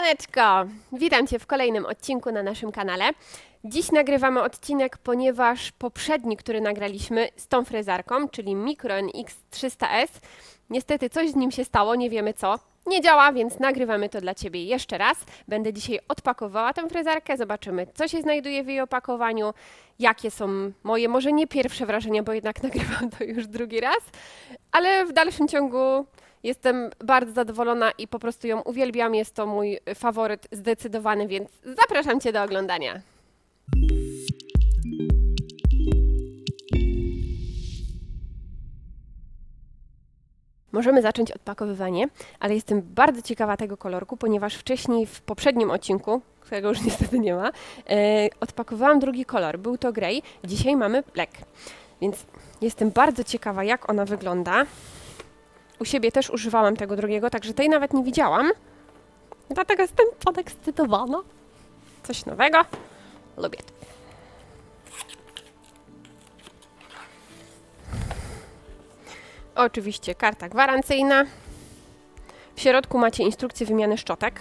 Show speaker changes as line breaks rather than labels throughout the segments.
Siemaneczko! Witam Cię w kolejnym odcinku na naszym kanale. Dziś nagrywamy odcinek, ponieważ poprzedni, który nagraliśmy z tą frezarką, czyli Micro NX 300S, niestety coś z nim się stało, nie wiemy co. Nie działa, więc nagrywamy to dla Ciebie jeszcze raz. Będę dzisiaj odpakowała tę frezarkę, zobaczymy co się znajduje w jej opakowaniu, jakie są moje, może nie pierwsze wrażenia, bo jednak nagrywam to już drugi raz, ale w dalszym ciągu Jestem bardzo zadowolona i po prostu ją uwielbiam. Jest to mój faworyt zdecydowany, więc zapraszam Cię do oglądania. Możemy zacząć odpakowywanie, ale jestem bardzo ciekawa tego kolorku, ponieważ wcześniej w poprzednim odcinku, którego już niestety nie ma, e, odpakowałam drugi kolor. Był to grey, dzisiaj mamy black. Więc jestem bardzo ciekawa, jak ona wygląda. U siebie też używałam tego drugiego, także tej nawet nie widziałam. Dlatego jestem podekscytowana. Coś nowego. Lubię to. Oczywiście karta gwarancyjna. W środku macie instrukcję wymiany szczotek.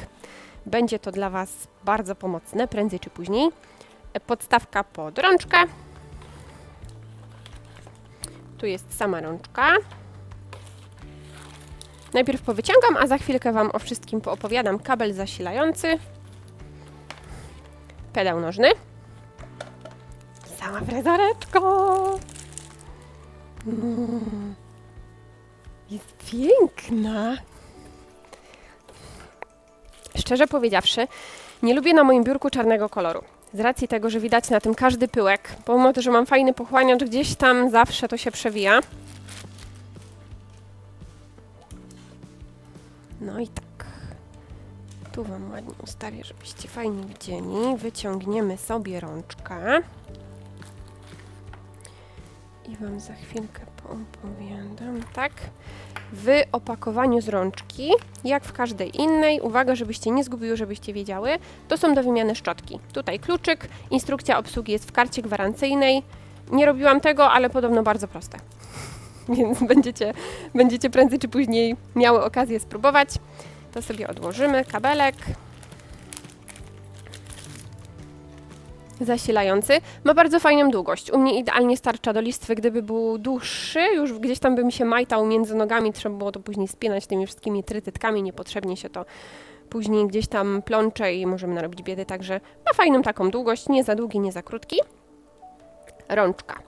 Będzie to dla Was bardzo pomocne, prędzej czy później. Podstawka pod rączkę. Tu jest sama rączka. Najpierw powyciągam, a za chwilkę Wam o wszystkim poopowiadam. Kabel zasilający, pedał nożny, sama frezareczka. Mm. Jest piękna. Szczerze powiedziawszy, nie lubię na moim biurku czarnego koloru. Z racji tego, że widać na tym każdy pyłek, pomimo to, że mam fajny pochłaniacz, gdzieś tam zawsze to się przewija. No i tak. Tu Wam ładnie ustawię, żebyście fajnie widzieli. Wyciągniemy sobie rączkę. I Wam za chwilkę poopowiadam. Tak. W opakowaniu z rączki, jak w każdej innej, uwaga, żebyście nie zgubiły, żebyście wiedziały, to są do wymiany szczotki. Tutaj kluczyk, instrukcja obsługi jest w karcie gwarancyjnej. Nie robiłam tego, ale podobno bardzo proste więc będziecie, będziecie prędzej czy później miały okazję spróbować. To sobie odłożymy kabelek. Zasilający. Ma bardzo fajną długość. U mnie idealnie starcza do listwy. Gdyby był dłuższy, już gdzieś tam by mi się majtał między nogami, trzeba było to później spinać tymi wszystkimi trytytkami, niepotrzebnie się to później gdzieś tam plącze i możemy narobić biedy, także ma fajną taką długość, nie za długi, nie za krótki. Rączka.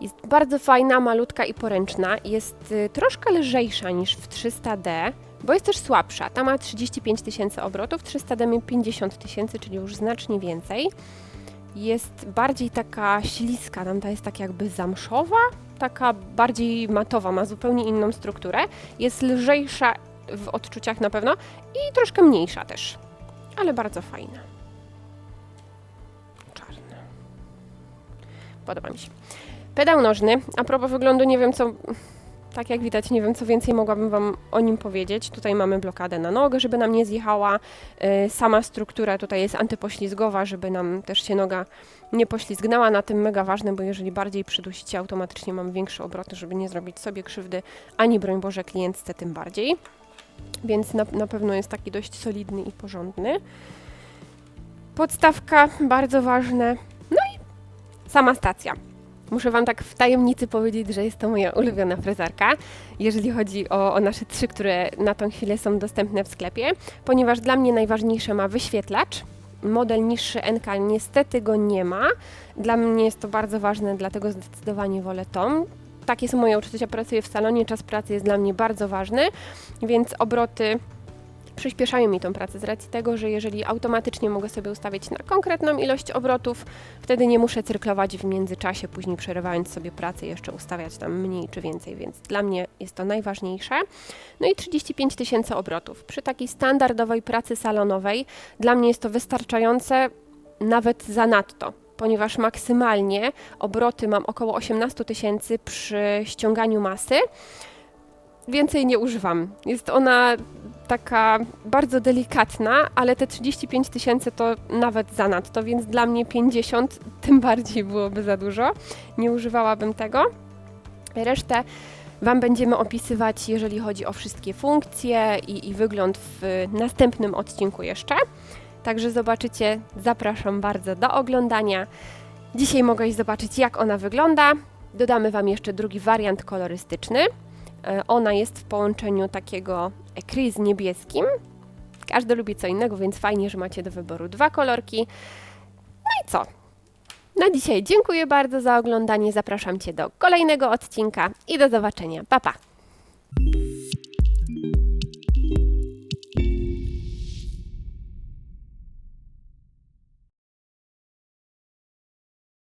Jest bardzo fajna, malutka i poręczna. Jest y, troszkę lżejsza niż w 300D, bo jest też słabsza. Ta ma 35 tysięcy obrotów, 300D ma 50 tysięcy, czyli już znacznie więcej. Jest bardziej taka śliska, tamta jest tak jakby zamszowa, taka bardziej matowa, ma zupełnie inną strukturę. Jest lżejsza w odczuciach na pewno i troszkę mniejsza też, ale bardzo fajna. Czarna. Podoba mi się. Pedał nożny. A propos wyglądu, nie wiem co. Tak jak widać, nie wiem co więcej mogłabym Wam o nim powiedzieć. Tutaj mamy blokadę na nogę, żeby nam nie zjechała. Yy, sama struktura tutaj jest antypoślizgowa, żeby nam też się noga nie poślizgnęła. Na tym mega ważne, bo jeżeli bardziej przydusicie, automatycznie mamy większe obroty, żeby nie zrobić sobie krzywdy, ani broń Boże klientce tym bardziej. Więc na, na pewno jest taki dość solidny i porządny. Podstawka, bardzo ważne. No i sama stacja. Muszę Wam tak w tajemnicy powiedzieć, że jest to moja ulubiona frezarka, jeżeli chodzi o, o, nasze trzy, które na tą chwilę są dostępne w sklepie, ponieważ dla mnie najważniejsze ma wyświetlacz. Model niższy NK niestety go nie ma. Dla mnie jest to bardzo ważne, dlatego zdecydowanie wolę tą. Takie są moje uczucia. Pracuję w salonie, czas pracy jest dla mnie bardzo ważny, więc obroty przyspieszają mi tą pracę z racji tego, że jeżeli automatycznie mogę sobie ustawić na konkretną ilość obrotów, wtedy nie muszę cyrklować w międzyczasie, później przerywając sobie pracę, jeszcze ustawiać tam mniej czy więcej, więc dla mnie jest to najważniejsze. No i 35 tysięcy obrotów. Przy takiej standardowej pracy salonowej dla mnie jest to wystarczające, nawet zanadto ponieważ maksymalnie obroty mam około 18 tysięcy przy ściąganiu masy. Więcej nie używam. Jest ona taka bardzo delikatna, ale te 35 tysięcy to nawet zanadto, więc dla mnie 50 tym bardziej byłoby za dużo. Nie używałabym tego. Resztę Wam będziemy opisywać, jeżeli chodzi o wszystkie funkcje i, i wygląd w następnym odcinku jeszcze. Także zobaczycie, zapraszam bardzo do oglądania. Dzisiaj mogłeś zobaczyć, jak ona wygląda. Dodamy Wam jeszcze drugi wariant kolorystyczny. E, Ona jest w połączeniu takiego ekry z niebieskim. Każdy lubi co innego, więc fajnie, że macie do wyboru dwa kolorki. No i co? Na dzisiaj dziękuję bardzo za oglądanie. Zapraszam Cię do kolejnego odcinka i do zobaczenia. Pa pa!